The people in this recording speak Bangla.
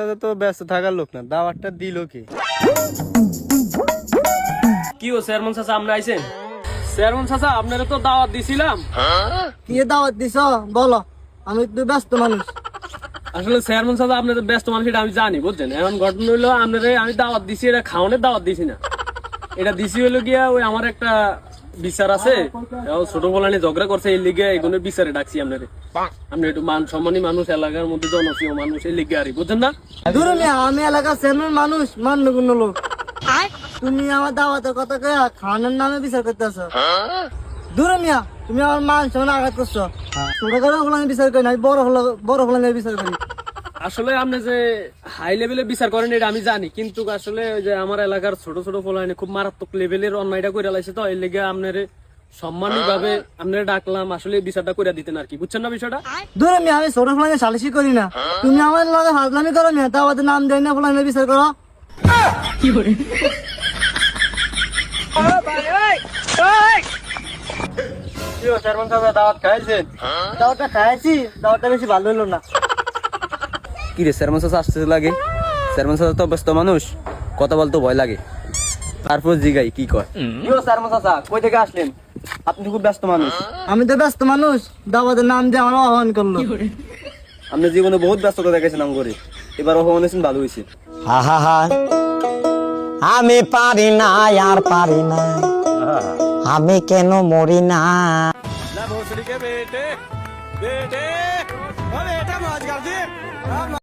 আপনারা তো ব্যস্ত থাকার লোক না। দাওয়াতটা কি? কি তো দাওয়াত দিছিলাম। কি দাওয়াত দিছ? বলো। আমি তো ব্যস্ত মানুষ। আসলে চেয়ারম্যান চাচা আপনাদের ব্যস্ত মানুষ এটা আমি জানি বুঝছেন? এখন ঘটনা হইল আপনারা আমি দাওয়াত দিছি এটা খাওয়ানোর দাওয়াত দিছি না। এটা দিছি হইল গিয়া ওই আমার একটা বিচার আছে ছোট বলানি ঝগড়া করছে এই লিগে এগুলো বিচারে ডাকছি আপনারে। আপনি একটু মান সম্মানী মানুষ এলাকার মধ্যে জনপ্রিয় মানুষ এই লিগে আরই বুঝছেন না? আমি এলাকার চেয়ারম্যান মানুষ মান্য কোনো লোক তুমি আমার দাওয়াতের কথা কয়ে খানের নামে বিচার করতেছ দূরে মিয়া তুমি আমার মান সমান আঘাত করছ। ছোট করে হলো আমি বিচার করি না বড় হলো বড় হলো বিচার করি। আসলে আপনি যে হাই লেভেলে বিচার করেন এটা আমি জানি। কিন্তু আসলে ওই যে আমার এলাকার ছোট ছোট ফলাইনে খুব মারাত্মক লেভেলের অন্যায়টা করে লাইছে তো এর লেগে আপনার সম্মানী ভাবে আপনারা ডাকলাম আসলে বিচারটা করে দিতেন আর কি। বুঝছেন না বিষয়টা? দূরে মিয়া আমি ছোট ফলানে সালিশি করি না। তুমি আমার লগে হাজলামি করো মিয়া দাওয়াতের নাম দেয় না ফলানে বিচার করো। কি ও চেয়ারম্যান চাচা দাওয়াত খাইছেন? দাওয়াতটা খাইছি দাওয়াতটা বেশি ভালো হলো না। কি রে চেয়ারম্যান আসতে লাগে? চেয়ারম্যান তো ব্যস্ত মানুষ কথা বলতে ভয় লাগে। তারপর জিগাই কি কয়? চেয়ারম্যান কই থেকে আসলেন? আপনি খুব ব্যস্ত মানুষ। আমি তো ব্যস্ত মানুষ দাওয়াতের নাম দিয়ে আমার আহ্বান করল। আপনি জীবনে বহুত ব্যস্ততা দেখেছেন আম করে এবার অপমান হয়েছেন ভালো হয়েছে। আহা আমি পারি না আর পারি না। আমি কেন মরি না?